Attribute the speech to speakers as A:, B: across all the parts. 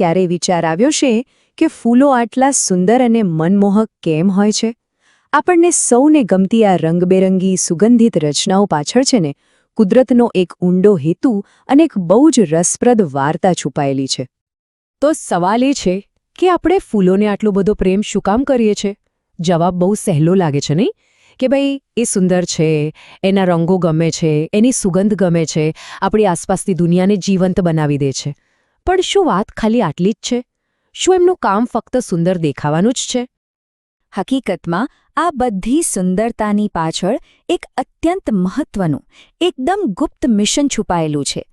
A: ક્યારે વિચાર આવ્યો છે કે ફૂલો આટલા સુંદર અને મનમોહક કેમ હોય છે? આપણને સૌને ગમતી આ રંગબેરંગી, સુગંધિત રચનાઓ પાછળ છે ને, કુદરતનો એક ઊંડો હેતુ અને એક બહુ જ રસપ્રદ વાર્તા છુપાયેલી છે. તો સવાલ એ છે કે આપણે ફૂલોને આટલો બધો પ્રેમ શું કામ કરીએ છે? જવાબ બહુ સહેલો લાગે છે નહીં? કે ભાઈ, એ સુંદર છે, એના રંગો ગમે છે, એની સુગંધ ગમે છે, આપણી આસપાસની દુનિયાને જીવંત બનાવી દે છે. પણ શું વાત ખાલી આટલી જ છે? શું એમનું કામ ફક્ત સુંદર દેખાવાનું જ છે?
B: હકીકતમાં, આ બધી સુંદરતાની પાછળ એક અત્યંત મહત્વનું, એકદમ ગુપ્ત મિશન છુપાયેલું છે.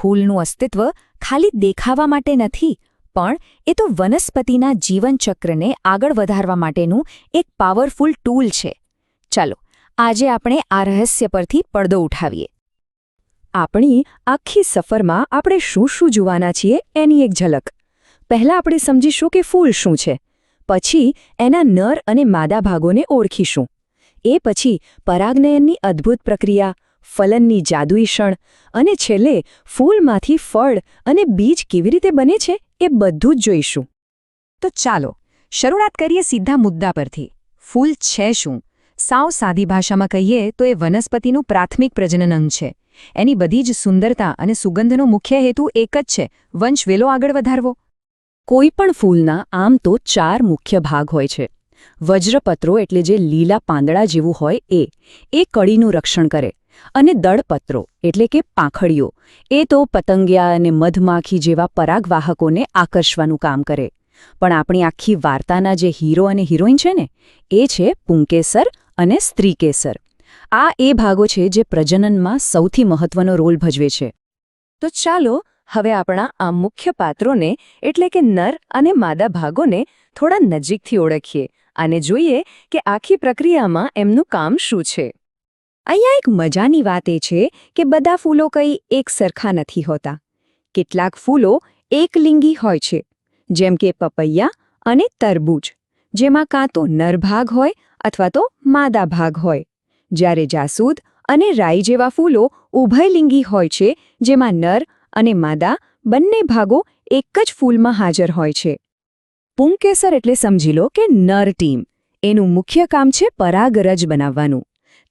B: ફૂલનું અસ્તિત્વ ખાલી દેખાવા માટે નથી, પણ એ તો વનસ્પતિના જીવનચક્રને આગળ વધારવા માટેનું એક પાવરફુલ ટૂલ છે. ચાલો, આજે આપણે આ રહસ્ય પરથી પડદો ઉઠાવીએ.
A: આપણી આખી સફરમાં આપણે શું શું જોવાના છીએ એની એક ઝલક. પહેલા આપણે સમજીશું કે ફૂલ શું છે. પછી એના નર અને માદા ભાગોને ઓળખીશું. એ પછી પરાગનયનની અદ્ભુત પ્રક્રિયા, ફલનની જાદુઈ ક્ષણ અને છેલ્લે ફૂલમાંથી ફળ અને બીજ કેવી રીતે બને છે એ બધું જ જોઈશું. તો ચાલો, શરૂઆત કરીએ સીધા મુદ્દા પરથી. ફૂલ છે શું? સાવ સાદી ભાષામાં કહીએ તો એ વનસ્પતિનું પ્રાથમિક પ્રજનન અંગ છે. એની બધી જ સુંદરતા અને સુગંધનો મુખ્ય હેતુ એક જ છે, વંશ વેલો આગળ વધારવો. કોઈ પણ ફૂલના આમ તો ચાર મુખ્ય ભાગ હોય છે. વજ્રપત્રો એટલે જે લીલા પાંદડા જેવું હોય એ એ કળીનું રક્ષણ કરે. અને દળપત્રો એટલે કે પાંખડીઓ, એ તો પતંગિયા અને મધમાખી જેવા પરાગવાહકોને આકર્ષવાનું કામ કરે. પણ આપણી આખી વાર્તાના જે હીરો અને હિરોઈન છે ને, એ છે પુંકેસર અને સ્ત્રીકેસર. આ એ ભાગો છે જે પ્રજનનમાં સૌથી મહત્વનો રોલ ભજવે છે. તો ચાલો, હવે આપણા આ મુખ્ય પાત્રોને, એટલે કે નર અને માદા ભાગોને, થોડા નજીકથી ઓળખીએ અને જોઈએ કે આખી પ્રક્રિયામાં એમનું કામ શું છે. અહીંયા એક મજાની વાત એ છે કે બધા ફૂલો કંઈ એક સરખા નથી હોતા. કેટલાક ફૂલો એકલિંગી હોય છે, જેમ કે પપૈયા અને તરબૂચ, જેમાં કાં તો નર ભાગ હોય અથવા તો માદા ભાગ હોય. જ્યારે જાસૂદ અને રાઈ જેવા ફૂલો ઉભયલિંગી હોય છે, જેમાં નર અને માદા બંને ભાગો એક જ ફૂલમાં હાજર હોય છે. પુંકેસર એટલે સમજી લો કે નર ટીમ. એનું મુખ્ય કામ છે પરાગરજ બનાવવાનું.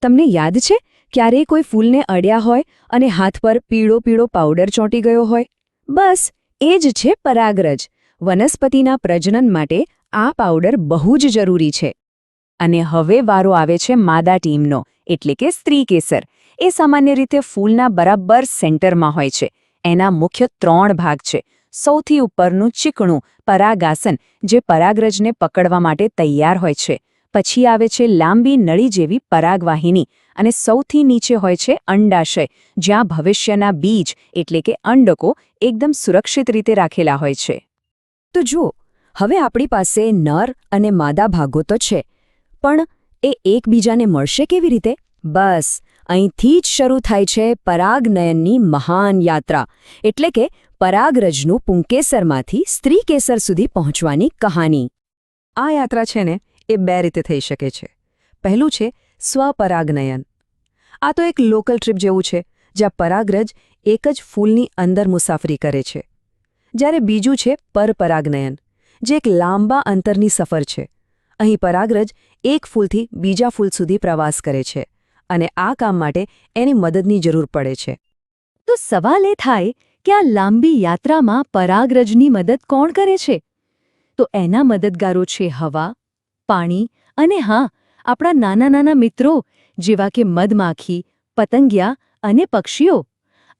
A: તમને યાદ છે ક્યારેય કોઈ ફૂલને અડ્યા હોય અને હાથ પર પીળો પીળો પાવડર ચોંટી ગયો હોય? બસ, એ જ છે પરાગરજ. વનસ્પતિના પ્રજનન માટે આ પાવડર બહુ જ જરૂરી છે. અને હવે વારો આવે છે માદા ટીમનો, એટલે કે સ્ત્રી કેસર. એ સામાન્ય રીતે ફૂલના બરાબર સેન્ટરમાં હોય છે. એના મુખ્ય ત્રણ ભાગ છે. સૌથી ઉપરનું ચીકણું, પરાગાસન, જે પરાગરજને પકડવા માટે તૈયાર હોય છે. પછી આવે છે લાંબી નળી જેવી પરાગવાહિની અને સૌથી નીચે હોય છે અંડાશય, જ્યાં ભવિષ્યના બીજ, એટલે કે અંડકો, એકદમ સુરક્ષિત રીતે રાખેલા હોય છે. તો જુઓ, હવે આપણી પાસે નર અને માદા ભાગો તો છે. પણ એ એકબીજાને મળશે કેવી રીતે? બસ, અહીંથી જ શરૂ થાય છે પરાગનયનની મહાન યાત્રા. એટલે કે પરાગરજનું પુંકેસરમાંથી સ્ત્રીકેસર સુધી પહોંચવાની કહાની. આ યાત્રા છે ને, એ બે રીતે થઈ શકે છે. પહેલું છે સ્વપરાગનયન. આ તો એક લોકલ ટ્રીપ જેવું છે, જ્યાં પરાગરજ એક જ ફૂલની અંદર મુસાફરી કરે છે. જ્યારે બીજું છે પરપરાગનયન, જે એક લાંબા અંતરની સફર છે. અહીં પરાગરજ એક ફૂલથી બીજા ફૂલ સુધી પ્રવાસ કરે છે અને આ કામ માટે એની મદદની જરૂર પડે છે. તો સવાલ એ થાય કે આ લાંબી યાત્રામાં પરાગરજની મદદ કોણ કરે છે? તો એના મદદગારો છે હવા, પાણી અને હા, આપણા નાના નાના મિત્રો જેવા કે મધમાખી, પતંગિયા અને પક્ષીઓ.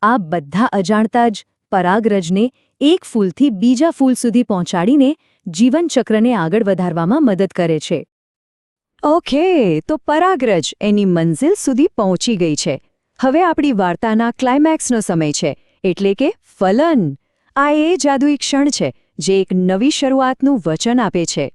A: આ બધા અજાણતા જ પરાગરજને એક ફૂલથી બીજા ફૂલ સુધી પહોંચાડીને જીવનચક્રને આગળ વધારવામાં મદદ કરે છે. ઓકે, તો પરાગરજ એની મંઝિલ સુધી પહોંચી ગઈ છે. હવે આપણી વાર્તાના ક્લાઇમેક્સનો સમય છે, એટલે કે ફલન. આ એ જાદુઈ ક્ષણ છે, જે એક નવી શરૂઆતનું વચન આપે છે.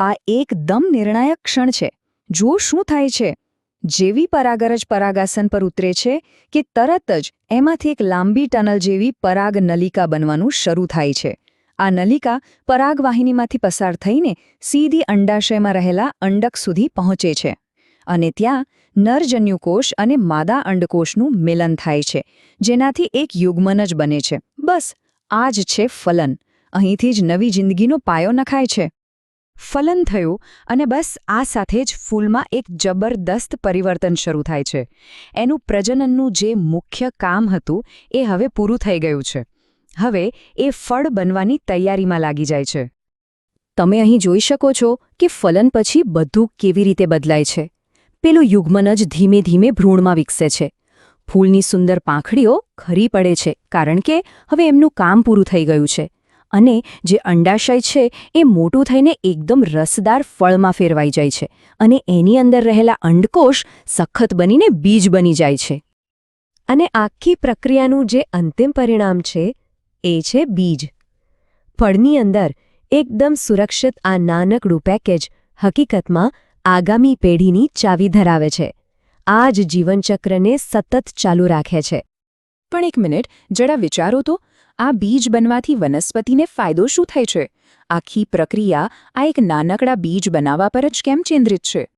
A: આ એકદમ નિર્ણાયક ક્ષણ છે. જો શું થાય છે. જેવી પરાગરજ પરાગાસન પર ઉતરે છે, કે તરત જ એમાંથી એક લાંબી ટનલ જેવી પરાગ નલિકા બનવાનું શરૂ થાય છે. આ નલિકા પરાગવાહિનીમાંથી પસાર થઈને સીધી અંડાશયમાં રહેલા અંડક સુધી પહોંચે છે અને ત્યાં નરજન્યુકોષ અને માદા અંડકોષનું મિલન થાય છે, જેનાથી એક યુગ્મન જ બને છે. બસ, આ જ છે ફલન.
B: અહીંથી જ નવી જિંદગીનો પાયો નખાય છે.
A: ફલન થયું અને બસ આ સાથે જ ફૂલમાં એક જબરદસ્ત પરિવર્તન શરૂ થાય છે. એનું પ્રજનનનું જે મુખ્ય કામ હતું એ હવે પૂરું થઈ ગયું છે. હવે એ ફળ બનવાની તૈયારીમાં લાગી જાય છે.
B: તમે અહીં જોઈ શકો છો કે ફલન પછી બધું કેવી રીતે બદલાય છે. પેલું યુગ્મન જ ધીમે ધીમે ભ્રૂણમાં વિકસે છે. ફૂલની સુંદર પાંખડીઓ ખરી પડે છે કારણ કે હવે એમનું કામ પૂરું થઈ ગયું છે અને જે અંડાશય છે એ મોટું થઈને એકદમ રસદાર ફળમાં ફેરવાઈ જાય છે અને એની અંદર રહેલા અંડકોષ સખત બનીને બીજ બની જાય છે.
A: અને આખી પ્રક્રિયાનું જે અંતિમ પરિણામ છે એ છે બીજ. ફળની અંદર એકદમ સુરક્ષિત આ નાનકડું પેકેજ હકીકતમાં આગામી પેઢીની ચાવી ધરાવે છે. આ જ જીવનચક્રને સતત ચાલુ રાખે છે.
C: પણ એક મિનિટ, જરા વિચારો તો. આ બીજ બનવાથી વનસ્પતિને ફાયદો શું થાય છે? આખી પ્રક્રિયા આ એક નાનકડા બીજ બનાવવા પર જ કેમ કેન્દ્રિત છે?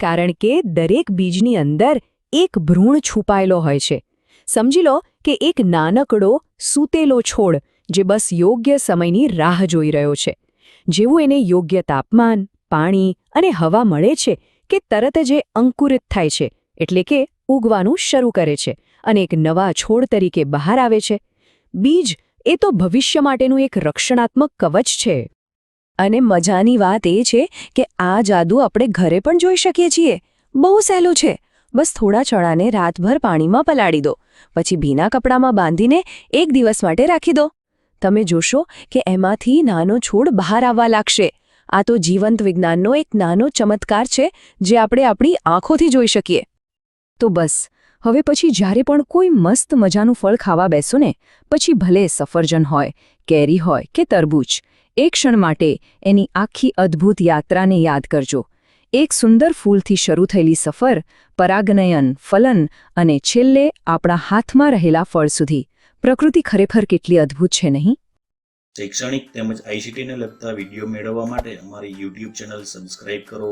A: કારણ કે દરેક બીજની અંદર એક ભ્રૂણ છુપાયેલો હોય છે. સમજી લો કે એક નાનકડો, સૂતેલો છોડ જે બસ યોગ્ય સમયની રાહ જોઈ રહ્યો છે. જેવું એને યોગ્ય તાપમાન, પાણી અને હવા મળે છે કે તરત જ એ અંકુરિત થાય છે, એટલે કે ઉગવાનું શરૂ કરે છે અને એક નવા છોડ તરીકે બહાર આવે છે. બીજ એ તો ભવિષ્ય માટેનું એક રક્ષણાત્મક કવચ છે. અને મજાની વાત એ છે કે આ જાદુ આપણે ઘરે પણ જોઈ શકીએ છીએ. બહુ સહેલું છે. બસ થોડા ચણાને રાતભર પાણીમાં પલાળી દો. પછી ભીના કપડામાં બાંધીને એક દિવસ માટે રાખી દો. તમે જોશો કે એમાંથી નાનો છોડ બહાર આવવા લાગશે. આ તો જીવંત વિજ્ઞાનનો એક નાનો ચમત્કાર છે જે આપણે આપણી આંખોથી જોઈ શકીએ. તો બસ, હવે પછી જ્યારે પણ કોઈ મસ્ત મજાનું ફળ ખાવા બેસો ને, પછી ભલે સફરજન હોય, કેરી હોય કે તરબૂચ, એક ક્ષણ માટે એની આખી અદ્ભુત યાત્રાને યાદ કરજો. એક સુંદર ફૂલથી શરૂ થયેલી સફર, પરાગનયન, ફલન અને છેલ્લે આપણા હાથમાં રહેલા ફળ સુધી. પ્રકૃતિ ખરેખર કેટલી અદ્ભુત છે નહીં?
D: શૈક્ષણિક તેમજ આઈસીટીને લગતા વીડિયો મેળવવા માટે અમારી યુટ્યુબ ચેનલ સબસ્ક્રાઇબ કરો,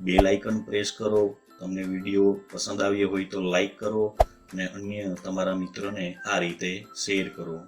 D: બેલ આઇકન પ્રેસ કરો, તમને વીડિયો પસંદ આવ્યો હોય તો લાઇક કરો અને અન્ય તમારા મિત્રોને આ રીતે શેર કરો.